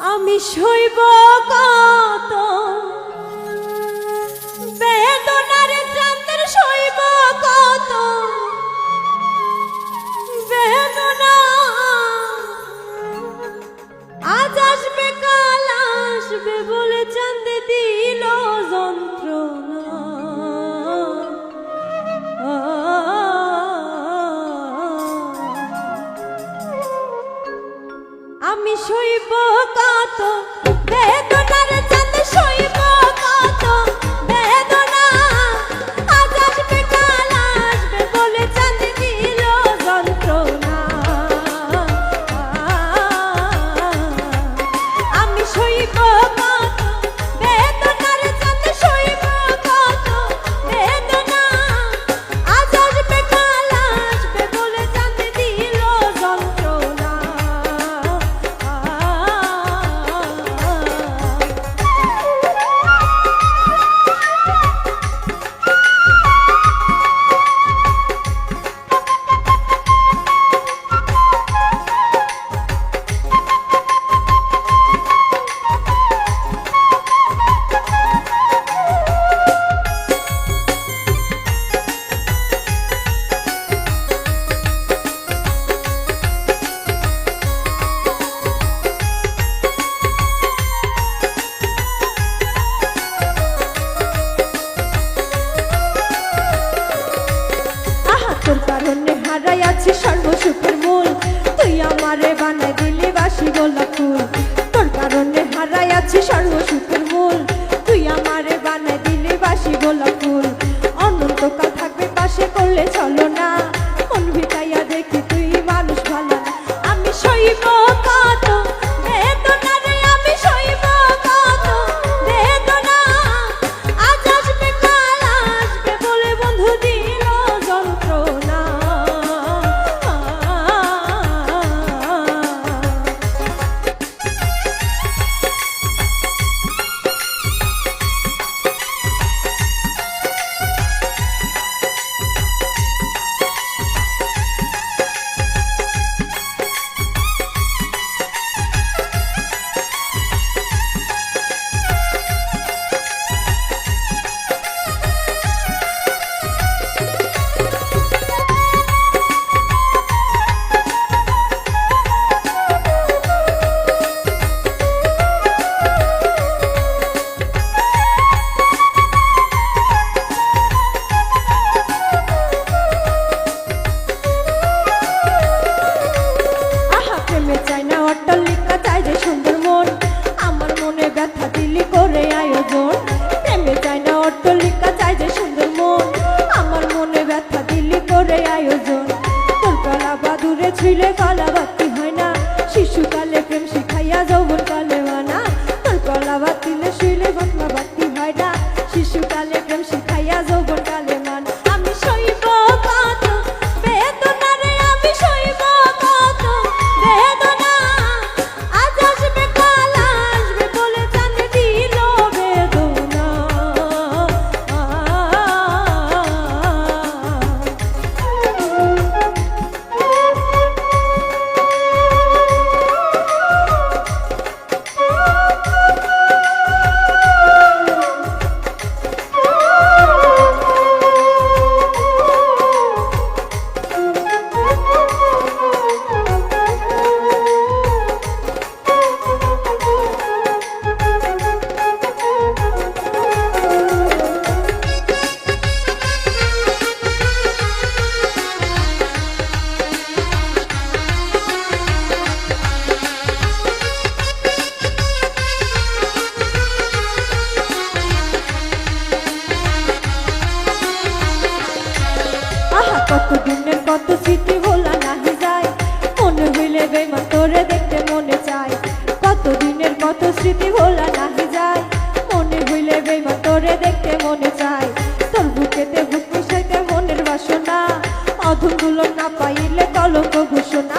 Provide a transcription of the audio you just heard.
আমি সইব কত বেদনার চাঁদের সইব কত কত বেদনার না। প্রেমে চাই না অট্টালিকা চাই যে সুন্দর মন। আমার মনে ব্যথা দিলি করে আয়োজন। প্রেমে চাই না অট্টালিকা চাই যে সুন্দর মন। আমার মনে ব্যথা দিলি করে আয়োজন। তোর গলা বাদুরে ছুঁলে গলা বাতি হয় না। শিশুকালে প্রেম শিখাইয়া যৌবন কালে মানা। তোর গলা বাতিলে শুইলে বাতি হয় না। শিশুকালে প্রেম শিখাইয়া যৌবন কালে কত স্মৃতি ভোলা নাহি যায়। মনে হইলে বেমা তোরে দেখতে মনে চায়। কত দিনের কত স্মৃতি ভোলা নাহি যায়। মনে হইলে বেমা তোরে দেখতে মনে চায়। তোর বুকেতে বুক মিশাইতে মনের বাসনা। অধমগুলো না পাইলে কলঙ্ক ঘোষণা।